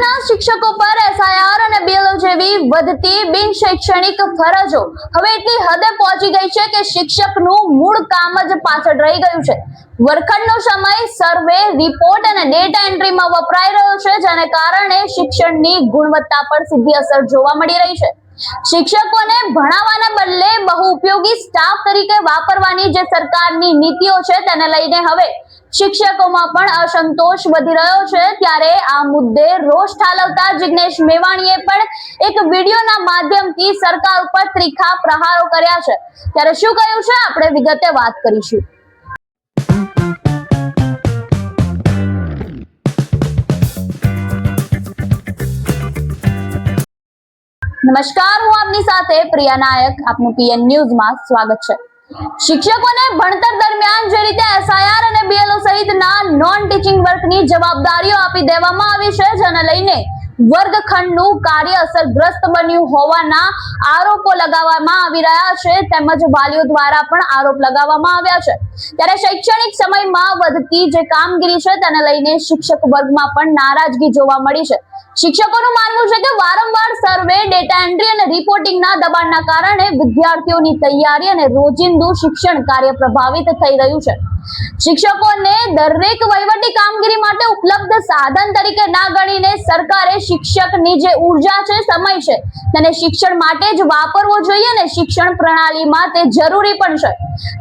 ગુજરાતના શિક્ષકો પર એસઆઈઆર અને બીએલઓ જેવી વધતી બિન શૈક્ષણિક ફરજો હવે એટલી હદે પહોંચી ગઈ છે કે શિક્ષકનું મૂળ કામ જ પાછળ રહી ગયું છે. વર્ગખંડનો સમય સર્વે રિપોર્ટ અને ડેટા એન્ટ્રીમાં વપરાઈ રહ્યો છે, જેને કારણે શિક્ષણની ગુણવત્તા પર સીધી અસર જોવા મળી રહી છે. શિક્ષકોને ભણાવવાના બદલે બહુ ઉપયોગી સ્ટાફ તરીકે વાપરવાની જે સરકારની નીતિઓ છે તેને લઈને હવે શિક્ષકોમાં પણ અસંતોષ વધી રહ્યો છે ત્યારે આ મુદ્દે રોષ ઠાલવતા જિગ્નેશ મેવાણીએ પણ એક વિડીયોના માધ્યમથી સરકાર ઉપર ત્રીખા પ્રહારો કર્યા છે. ત્યારે શું કહ્યું છે? આપણે વિગતે વાત કરીશું. નમસ્કાર, હું આપની સાથે પ્રિયા નાયક. આપનું પીએન ન્યૂઝમાં સ્વાગત છે. શિક્ષકોને ભણતર દરમિયાન જે રીતે એસઆઈઆર અને બીએલઓ સહિતના નોન ટીચિંગ વર્કની જવાબદારીઓ આપી દેવામાં આવી છે, જેને લઈને વર્ગખંડનું કાર્ય અસરગ્રસ્ત બન્યું હોવાના આરોપો લગાવવામાં આવી રહ્યા છે. તેમજ વાલીઓ દ્વારા પણ આરોપ લગાવવામાં આવ્યા છે. ત્યારે શૈક્ષણિક સમયમાં વધતી જે કામગીરી છે તેને લઈને શિક્ષક વર્ગમાં પણ નારાજગી જોવા મળી છે. શિક્ષકોનું માનવું છે કે વારંવાર સર્વે, ડેટા એન્ટ્રી અને રિપોર્ટિંગના દબાણના કારણે વિદ્યાર્થીઓની તૈયારી અને રોજિંદુ શિક્ષણ કાર્ય પ્રભાવિત થઈ રહ્યું છે. શિક્ષકોને દરેક વહીવટી કામગીરી માટે ઉપલબ્ધ સાધન તરીકે ના ગણીને સરકારે શિક્ષકની જે ઊર્જા છે, સમય છે, તેને શિક્ષણ માટે જ વાપરવો જોઈએ ને શિક્ષણ પ્રણાલીમાં તે જરૂરી પણ છે.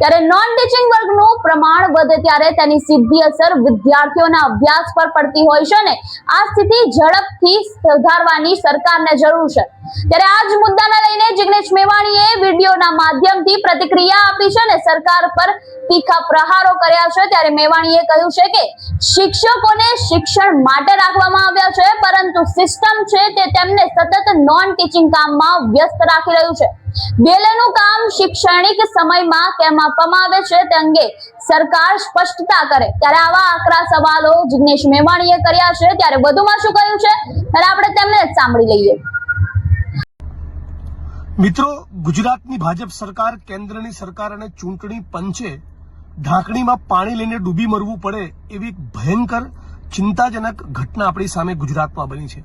ત્યારે નોન ટીચિંગ વર્ગનું પ્રમાણ વધે ત્યારે તેની સીધી અસર વિદ્યાર્થીઓના અભ્યાસ પર પડતી હોય છે ને. આ સ્થિતિ ઝડપથી સુધારવાની સરકારને જરૂર છે. ત્યારે આ જ મુદ્દાને લઈને જિગ્નેશ મેવાણીએ વિડીયોના માધ્યમથી પ્રતિક્રિયા આપી છે અને સરકાર પર તીખા પ્રહારો કર્યા છે. ત્યારે મેવાણીએ કહ્યું છે કે શિક્ષકોને શિક્ષણ માટે રાખવામાં આવ્યા છે, પરંતુ સિસ્ટમ છે તે તેમને સતત નોન ટીચિંગ કામમાં વ્યસ્ત રાખી રહ્યું છે. બેલેનું કામ શૈક્ષણિક સમયમાં કેમ આપવામાં આવે છે તે અંગે સરકાર સ્પષ્ટતા કરે. ત્યારે આવા આકરા સવાલો જિગ્નેશ મેવાણીએ કર્યા છે. ત્યારે વધુમાં શું કહ્યું છે? ત્યારે આપણે તેમને સાંભળી લઈએ. મિત્રો, ગુજરાતની ભાજપ સરકાર, કેન્દ્રની સરકાર અને ચૂંટણી પંચે ઢાંકણીમાં પાણી લઈને ડૂબી મરવું પડે એવી ભયંકર, ચિંતાજનક ઘટના આપણી સામે ગુજરાતમાં બની છે.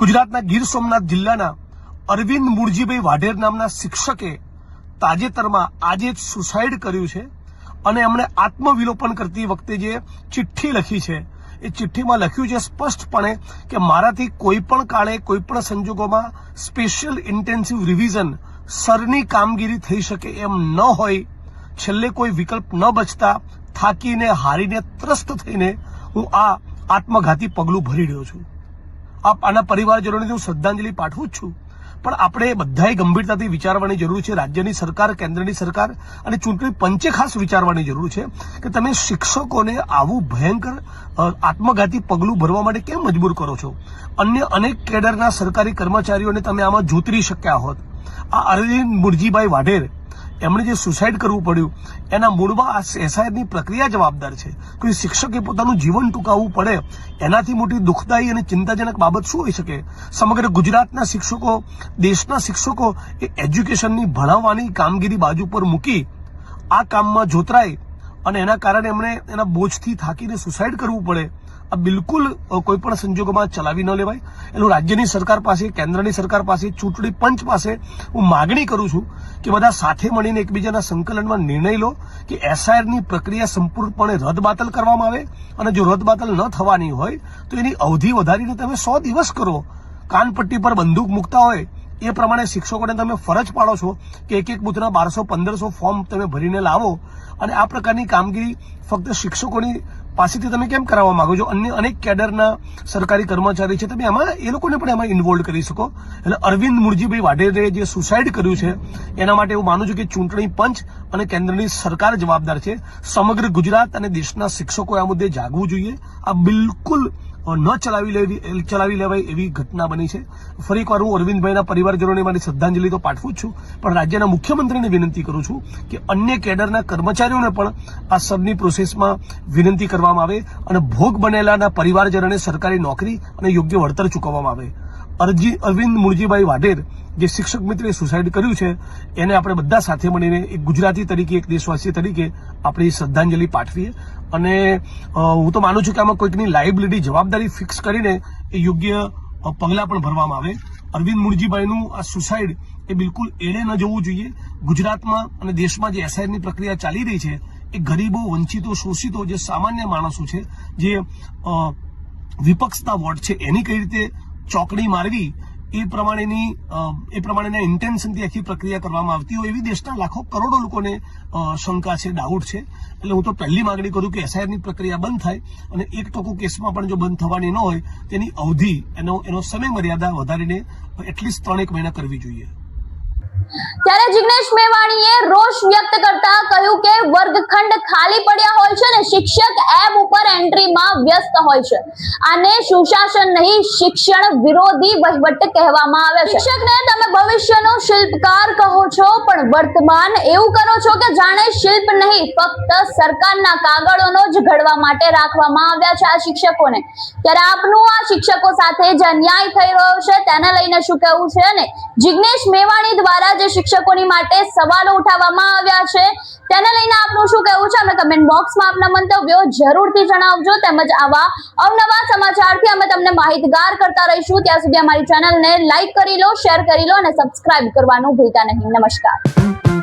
ગુજરાતના ગીર સોમનાથ જિલ્લાના અરવિંદ મુરજીભાઈ વાઢેર નામના શિક્ષકે તાજેતરમાં આજે જ સુસાઇડ કર્યું છે અને એમણે આત્મવિલોપન કરતી વખતે જે ચિઠ્ઠી લખી છે એ ચિઠ્ઠીમાં લખ્યું છે સ્પષ્ટપણે કે મારાથી કોઈ પણ કાળે, કોઈ પણ સંજોગોમાં સ્પેશિયલ ઇન્ટેન્સિવ રિવિઝન સરની કામગીરી થઈ શકે એમ ન હોય, છેલ્લે કોઈ વિકલ્પ ન બચતા થાકીને, હારીને, ત્રસ્ત થઈને હું આ આત્મઘાતી પગલું ભરી રહ્યો છું. આપ આના પરિવારજનોને હું શ્રદ્ધાંજલિ પાઠવું જ છું. પણ આપણે બધાએ ગંભીરતાથી વિચારવાની જરૂર છે, રાજ્યની સરકાર, કેન્દ્રની સરકાર અને ચૂંટણી પંચે ખાસ વિચારવાની જરૂર છે કે તમે શિક્ષકોને આવું ભયંકર આત્મઘાતી પગલું ભરવા માટે કેમ મજબૂર કરો છો? અન્ય અનેક કેડરના સરકારી કર્મચારીઓને તમે આમાં જોતરી શક્યા હોત. આ અરવિંદ મુરજીભાઈ વાઢેર એમણે જે સુસાઇડ કરવું પડ્યું, એના મૂળમાં આ એસઆઈઆરની પ્રક્રિયા જવાબદાર છે. કોઈ શિક્ષકે પોતાનું જીવન ટૂંકાવવું પડે. એનાથી મોટી દુઃખદાયી અને ચિંતાજનક બાબત શું હોઈ શકે? સમગ્ર ગુજરાતના શિક્ષકો, દેશના શિક્ષકો એ એજ્યુકેશનની ભણાવવાની કામગીરી બાજુ પર મૂકી આ કામમાં જોતરાય અને એના કારણે એમણે એના બોજથી થાકીને સુસાઇડ કરવું પડે. આ બિલકુલ કોઈ પણ સંજોગોમાં ચલાવી ન લેવાય. એનું રાજ્યની સરકાર પાસે, કેન્દ્રની સરકાર પાસે, ચૂંટણી પંચ પાસે હું માગણી કરું છું કે બધા સાથે મળીને એકબીજાના સંકલનમાં નિર્ણય લો કે એસઆઈઆરની પ્રક્રિયા સંપૂર્ણપણે રદબાતલ કરવામાં આવે અને જો રદબાતલ ન થવાની હોય તો એની અવધિ વધારીને તમે સો દિવસ કરો. કાનપટ્ટી પર બંદૂક મૂકતા હોય એ પ્રમાણે શિક્ષકોને તમે ફરજ પાડો છો કે એક એક બુથના બારસો, પંદરસો ફોર્મ તમે ભરીને લાવો અને આ પ્રકારની કામગીરી ફક્ત શિક્ષકોની પાસેથી તમે કેમ કરાવવા માંગો છો? અન્ય અનેક કેડરના સરકારી કર્મચારી છે, તમે એમાં એ લોકોને પણ એમાં ઇન્વોલ્વ કરી શકો. એટલે અરવિંદ મુરજીભાઈ વાઢેરે જે સુસાઇડ કર્યું છે, એના માટે હું માનું છું કે ચૂંટણી પંચ અને કેન્દ્રની સરકાર જવાબદાર છે. સમગ્ર ગુજરાત અને દેશના શિક્ષકોએ આ મુદ્દે જાગવું જોઈએ. આ બિલકુલ ન ચલાવી લેવી ચલાવી લેવાય એવી ઘટના બની છે. ફરી એકવાર હું અરવિંદભાઈના પરિવારજનોને મારી શ્રદ્ધાંજલિ તો પાઠવું જ છું, પણ રાજ્યના મુખ્યમંત્રીને વિનંતી કરું છું કે અન્ય કેડરના કર્મચારીઓને પણ આ સબની પ્રોસેસમાં વિનંતી કરવામાં આવે અને ભોગ બનેલાના પરિવારજનોને સરકારી નોકરી અને યોગ્ય વળતર ચૂકવવામાં આવે. અરજી અરવિંદ મુળજીભાઈ વાઢેર, જે શિક્ષક મિત્રે સુસાઇડ કર્યું છે, એને આપણે બધા સાથે મળીને એક ગુજરાતી તરીકે, એક દેશવાસી તરીકે આપણી શ્રદ્ધાંજલિ પાઠવીએ. અને હું તો માનું છું કે આમાં કોઈકની લાયબિલિટી જવાબદારી ફિક્સ કરીને એ યોગ્ય પગલાં પણ ભરવામાં આવે. અરવિંદ મુળજીભાઈનું આ સુસાઇડ એ બિલકુલ એળે ન જવું જોઈએ. ગુજરાતમાં અને દેશમાં જે એસઆઈઆરની પ્રક્રિયા ચાલી રહી છે, એ ગરીબો, વંચિતો, શોષિતો, જે સામાન્ય માણસો છે, જે વિપક્ષના વોટ છે, એની કઈ રીતે ચોકડી મારવી એ પ્રમાણેની એ પ્રમાણેના ઇન્ટેન્શનથી આખી પ્રક્રિયા કરવામાં આવતી હોય એવી દેશના લાખો કરોડો લોકોને શંકા છે ડાઉટ છે. એટલે હું તો પહેલી માંગણી કરું કે એસઆઈઆરની પ્રક્રિયા બંધ થાય અને એક ટકો કેસમાં પણ જો બંધ થવાની ન હોય, તેની અવધિ, એનો એનો સમય મર્યાદા વધારીને એટલીસ્ટ ત્રણેક મહિના કરવી જોઈએ. ત્યારે જિગ્નેશ મેવાણીએ રોષ વ્યક્ત કરતા કહ્યું કે વર્ગખંડ ખાલી પડ્યા હોય છે ને શિક્ષક એપ ઉપર એન્ટ્રીમાં વ્યસ્ત હોય છે. આને સુશાસન નહીં, શિક્ષણ વિરોધી વહીવટ કહેવામાં આવે છે. શિક્ષકને તમે ભવિષ્યનો શિલ્પકાર કહો છો, પણ વર્તમાન એવું કરો છો કે જાણે શિલ્પ નહીં, ફક્ત સરકારના કાગળોનો જ ઘડવા માટે રાખવામાં આવ્યા છે આ શિક્ષકોને. ત્યારે આપનું આ શિક્ષકો સાથે જે અન્યાય થઈ રહ્યો છે, તેને લઈને શું કહેવું છે અને જિગ્નેશ મેવાણી દ્વારા જે શિક્ષકોની માટે સવાલો ઉઠાવવામાં આવ્યા છે. તેને લઈને આપનું શું કહેવું છે? અમે કમેન્ટ બોક્સમાં આપના મંતવ્યો જરૂરથી જણાવજો. તેમજ આવા અવનવા સમાચારથી અમે તમને માહિતગાર કરતા રહીશું. ત્યાં સુધી અમારી ચેનલને લાઈક કરી લો શેર કરી લો અને સબસ્ક્રાઇબ કરવાનું ભૂલતા નહીં. નમસ્કાર.